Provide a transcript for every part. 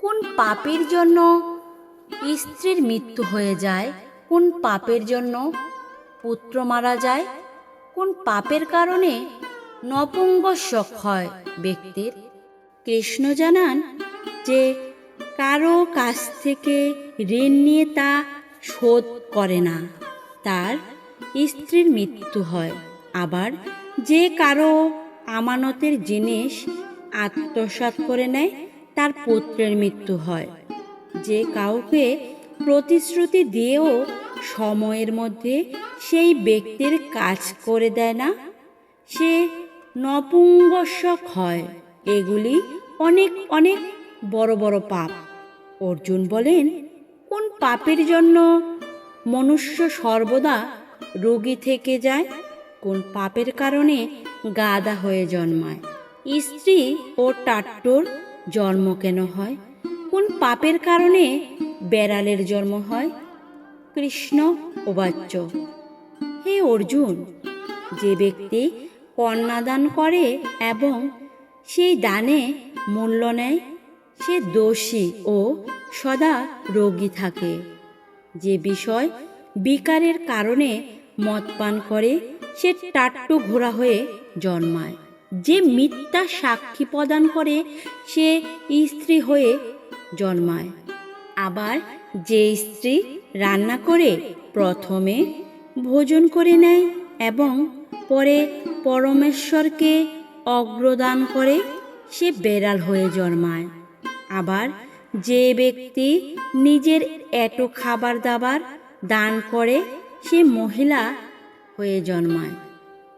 কোন পাপের জন্য স্ত্রীর মৃত্যু হয়ে যায়? কোন পাপের জন্য পুত্র মারা যায়? কোন পাপের কারণে নপুংসক হয় ব্যক্তির? কৃষ্ণ জানান যে কারও কাছ থেকে ঋণ নিয়ে তা শোধ করে না। তার স্ত্রীর মৃত্যু হয়। আবার যে কারও আমানতের জিনিস আত্মসাৎ করে নেয় তার পুত্রের মৃত্যু হয়। যে কাউকে প্রতিশ্রুতি দিয়েও সময়ের মধ্যে সেই ব্যক্তির কাজ করে দেয় না, সে নপুংসক হয়। এগুলি অনেক অনেক বড় বড় পাপ। অর্জুন বলেন, কোন পাপের জন্য মনুষ্য সর্বদা রোগী থেকে যায়? কোন পাপের কারণে গাদা হয়ে জন্মায়? স্ত্রী ও টাট্টুর জন্ম কেন হয়? কোন পাপের কারণে বেড়ালের জন্ম হয়? কৃষ্ণ ওবাচ্য হে অর্জুন, যে ব্যক্তি কন্যাদান করে এবং সেই দানে মূল্য নেয়, সে দোষী ও সদা রোগী থাকে। যে বিষয় বিকারের কারণে মদ পান করে, সে টাট্টু ঘোরা হয়ে জন্মায়। যে মিথ্যা সাক্ষী প্রদান করে, সে স্ত্রী হয়ে জন্মায়। আবার যে স্ত্রী রান্না করে, প্রথমে ভোজন করে নেয় এবং পরে পরমেশ্বরকে অগ্রদান করে, সে বেড়াল হয়ে জন্মায়। আবার যে ব্যক্তি নিজের এটো খাবার দাবার দান করে, সে মহিলা হয়ে জন্মায়।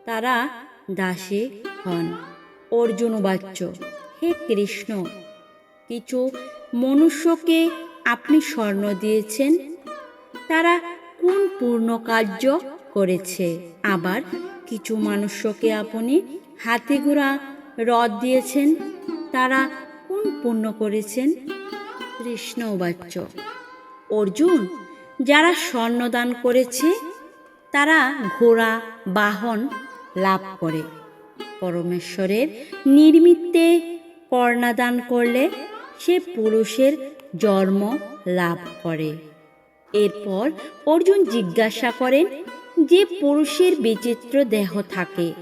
তারা দাসী হন অর্জুন বাচ্চ হে কৃষ্ণ, কিছু মনুষ্যকে আপনি স্বর্ণ দিয়েছেন? তারা কোন পূর্ণ কার্য করেছে? আবার কিছু মানুষকে আপনি হাতে ঘোড়া রদ দিয়েছেন? তারা কোন পুণ্য করেছেন? কৃষ্ণ বাচ্চ অর্জুন, যারা স্বর্ণদান করেছে, তারা ঘোড়া, বাহন লাভ করে। পরমেশ্বরের নির্মিত্তে কর্ণাদান করলে সে পুরুষের জন্ম লাভ করে। এরপর অর্জুন জিজ্ঞাসা করেন, যে পুরুষের বিচিত্র দেহ থাকে,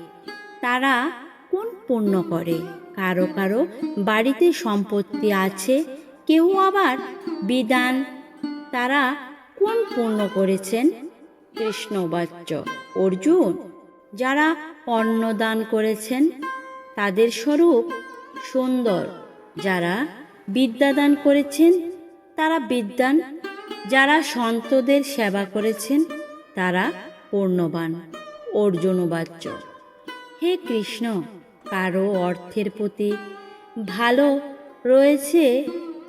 তারা কোন পুণ্য করে? কারও কারও বাড়িতে সম্পত্তি আছে, কেউ আবার বিধান, তারা কোন পুণ্য করেছেন? কৃষ্ণবাচ্য, অর্জুন যারা অন্ন দান করেছেন, তাদের স্বরূপ সুন্দর। যারা বিদ্যা দান করেছেন, তারা বিদ্যান। যারা সন্তদের সেবা করেছেন, তারা পূর্ণবান। অর্জুনবাচ্য হে কৃষ্ণ, কারও অর্থের প্রতি ভালো রয়েছে,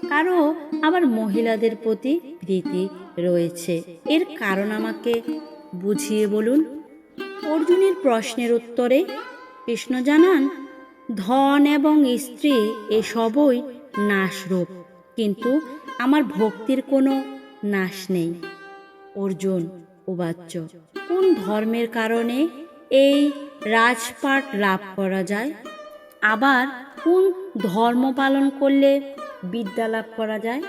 কারও আবার মহিলাদের প্রতি প্রীতি রয়েছে। এর কারণ আমাকে বুঝিয়ে বলুন। অর্জুনের প্রশ্নের উত্তরে কৃষ্ণ জানান, ধন এবং স্ত্রী এসবই নাশরূপ, কিন্তু আমার ভক্তির কোনো নাশ নেই। অর্জুন উবাচ্য, কোন ধর্মের কারণে এই রাজপাট লাভ করা যায়? আবার কোন ধর্ম পালন করলে বিদ্যা লাভ করা যায়?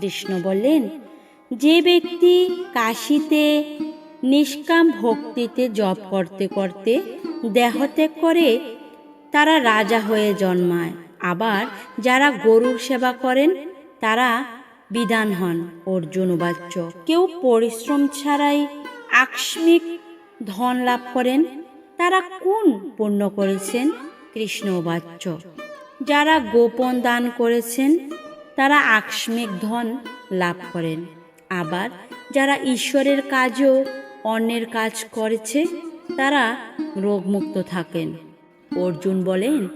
কৃষ্ণ বললেন, যে ব্যক্তি কাশিতে নিষ্কাম ভক্তিতে জপ করতে করতে দেহত্যাগ করে তারা রাজা হয়ে জন্মায়। আবার যারা গরুর সেবা করেন, তারা বিধান হন অর্জুন বাচ্চ কেউ পরিশ্রম ছাড়াই আকস্মিক ধন লাভ করেন, তারা কোন পুণ্য করেছেন কৃষ্ণ বাচ্চ যারা গোপন দান করেছেন, তারা আকস্মিক ধন লাভ করেন। আবার যারা ঈশ্বরের কাজও অন্যের কাজ করেছে, তারা রোগমুক্ত থাকেন। অর্জুন বলেন,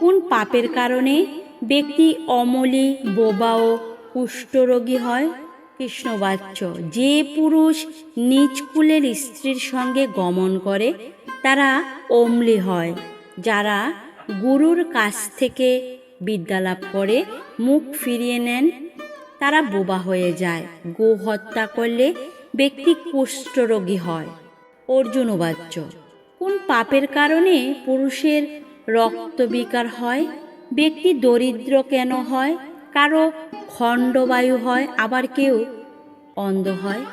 কোন পাপের কারণে ব্যক্তি অমলি, বোবা ও কুষ্ঠরোগী হয়? কৃষ্ণবাচ্য, যে পুরুষ নিজ কুলের স্ত্রীর সঙ্গে গমন করে, তারা অমলি হয়। যারা গুরুর কাছ থেকে বিদ্যা লাভ করে, মুখ ফিরিয়ে নেন, তারা বোবা হয়ে যায়। গো হত্যা করলে ব্যক্তি কুষ্ঠরোগী হয়। অর্জুন বাচ্য। কোন পাপের কারণে পুরুষের রক্ত বিকার হয়? ব্যক্তি দরিদ্র কেন হয়? কারও খণ্ডবায়ু হয়, আবার কেউ অন্ধ হয়।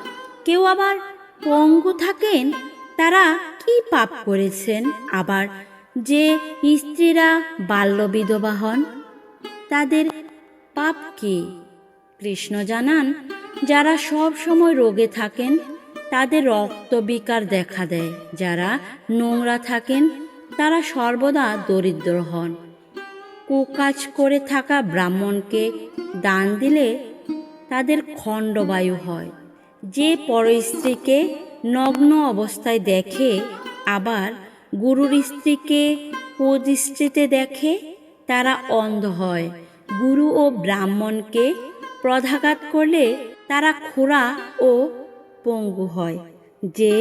কেউ আবার পঙ্গু থাকেন? তারা কি পাপ করেছেন? আবার যে স্ত্রীরা বাল্য বিধবা হন, তাদের পাপ কি? কৃষ্ণ জানান যারা সব সময় রোগে থাকেন, তাদের রক্তবিকার দেখা দেয়। যারা নোংরা থাকেন, তারা সর্বদা দরিদ্র হন। কুকাজ করে থাকা ব্রাহ্মণকে দান দিলে তাদের খণ্ডবায়ু হয়। যে পরস্ত্রীকে নগ্ন অবস্থায় দেখে, আবার গুরুর স্ত্রীকে কুদৃষ্টিতে দেখে, তারা অন্ধ হয়। গুরু ও ব্রাহ্মণকে প্রধাঘাত করলে তারা খোড়া ও পঙ্গু হয়, যে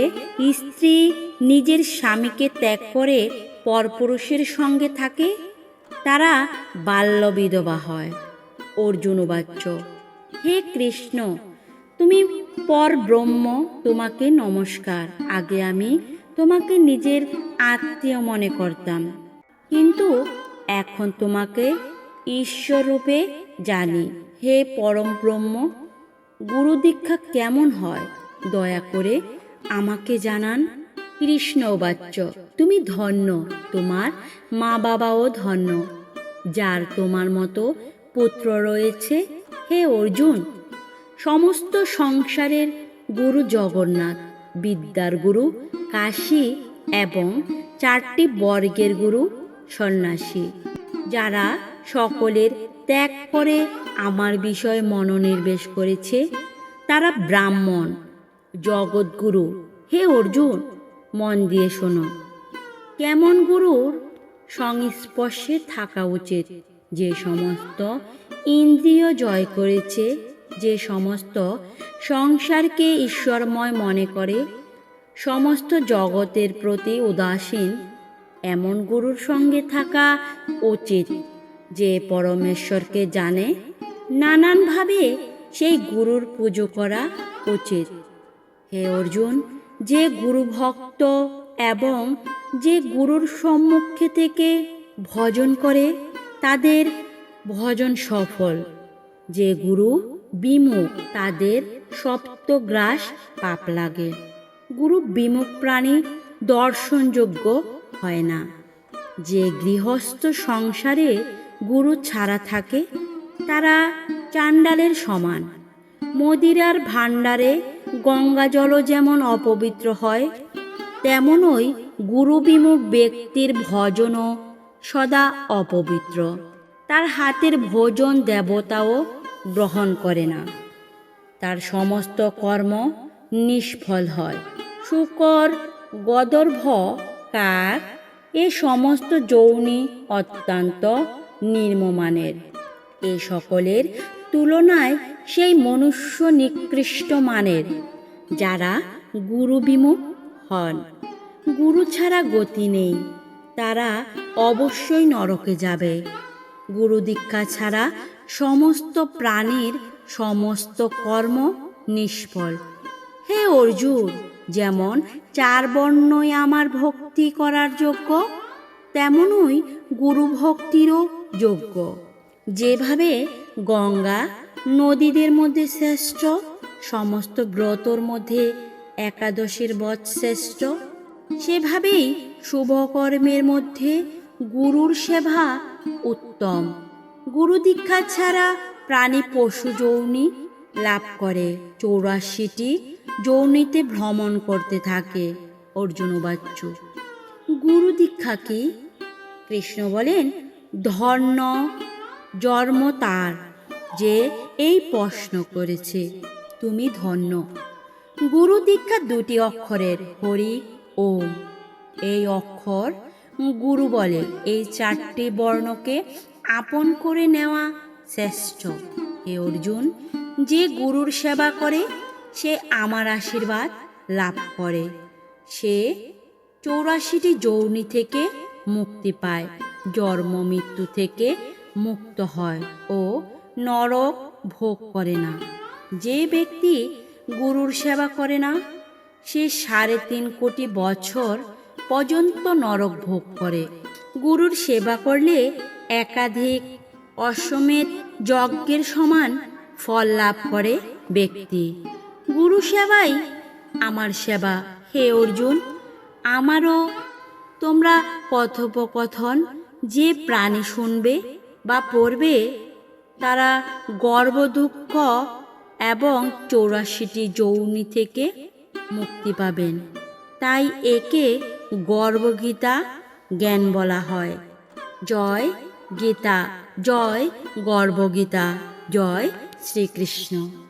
স্ত্রী নিজের স্বামীকে ত্যাগ করে পরপুরুষের সঙ্গে থাকে, তারা বাল্য বিধবা হয়। অর্জুন বাচ্চ হে কৃষ্ণ, তুমি পর ব্রহ্ম তোমাকে নমস্কার, আগে আমি তোমাকে নিজের আত্মীয় মনে করতাম। কিন্তু এখন তোমাকে ঈশ্বর রূপে জানি। হে পরম ব্রহ্ম গুরু দীক্ষা কেমন হয়? দয়া করে আমাকে জানান। কৃষ্ণ বাচ্চ, তুমি ধন্য, তোমার মা বাবাও ধন্য। যার তোমার মতো পুত্র রয়েছে হে অর্জুন। সমস্ত সংসারের গুরু জগন্নাথ, বিদ্যার গুরু, কাশী এবং চারটি বর্গের গুরু সন্ন্যাসী, যারা সকলের ত্যাগ করে আমার বিষয়ে মনোনিবেশ করেছে তারা ব্রাহ্মণ, জগৎগুরু। হে অর্জুন, মন দিয়ে শোনো। কেমন গুরুর সংস্পর্শে থাকা উচিত? যে সমস্ত ইন্দ্রিয় জয় করেছে, যে সমস্ত সংসারকে ঈশ্বরময় মনে করে, সমস্ত জগতের প্রতি উদাসীন, এমন গুরুর সঙ্গে থাকা উচিত। যে পরমেশ্বরকে জানে, নানানভাবে সেই গুরুর পুজো করা উচিত। হে অর্জুন, যে গুরু ভক্ত এবং যে গুরুর সম্মুখে থেকে ভজন করে, তাদের ভজন সফল। যে গুরু বিমুখ, তাদের সপ্তগ্রাস পাপ লাগে। গুরু বিমুখ প্রাণী দর্শনযোগ্য হয় না। যে গৃহস্থ সংসারে গুরু ছাড়া থাকে, তারা চাণ্ডালের সমান। মদিরার ভাণ্ডারে গঙ্গা জলও যেমন অপবিত্র হয়, তেমনই গুরুবিমুখ ব্যক্তির ভজনও সদা অপবিত্র। তার হাতের ভোজন দেবতাও গ্রহণ করে না। তার সমস্ত কর্ম নিষ্ফল হয়। শুকর, গদর্ভ, কাক, এ সমস্ত যৌনি অত্যন্ত নির্মমানের। এ সকলের তুলনায় সেই মনুষ্য নিকৃষ্ট মানের, যারা গুরু বিমুখ হন। গুরু ছাড়া গতি নেই, তারা অবশ্যই নরকে যাবে। গুরু দীক্ষা ছাড়া সমস্ত প্রাণীর সমস্ত কর্ম নিষ্ফল। হে অর্জুন, যেমন চার বর্ণই আমার ভক্তি করার যোগ্য, তেমনই গুরু ভক্তিরও যোগ্য। যেভাবে গঙ্গা নদীদের মধ্যে শ্রেষ্ঠ, সমস্ত ব্রতর মধ্যে একাদশীর বধ শ্রেষ্ঠ, সেভাবেই শুভকর্মের মধ্যে গুরুর সেবা উত্তম। গুরু দীক্ষা ছাড়া প্রাণী পশু যৌনি লাভ করে। চৌরাশিটি যৌনিতে ভ্রমণ করতে থাকে অর্জুন বাচ্চ গুরু দীক্ষা কি? কৃষ্ণ বলেন ধর্ণ জন্ম তার যে এই প্রশ্ন করেছে, তুমি ধন্য। গুরু দীক্ষা দুটি অক্ষরের, হরি, ওম। এই অক্ষর গুরু বলে, এই চারটি বর্ণকে আপন করে নেওয়া শ্রেষ্ঠ। হে অর্জুন, যে গুরুর সেবা করে, সে আমার আশীর্বাদ লাভ করে। সে চৌরাশিটি যৌনি থেকে মুক্তি পায়। জন্ম মৃত্যু থেকে মুক্ত হয় ও নরক ভোগ করে না। যে ব্যক্তি গুরুর সেবা করে না, সে সাড়ে তিন কোটি বছর পর্যন্ত নরক ভোগ করে। গুরুর সেবা করলে একাধিক অশ্বমেধ যজ্ঞের সমান ফল লাভ করে ব্যক্তি। গুরু সেবাই আমার সেবা। হে অর্জুন, আমারও তোমরা কথোপকথন যে প্রাণী শুনবে বা পড়বে, তারা গর্ব দুঃখ এবং চৌরাশিটি যৌনি থেকে মুক্তি পাবেন। তাই একে গর্বগীতা জ্ঞান বলা হয়। জয় গীতা, জয় গর্বগীতা, জয় শ্রীকৃষ্ণ।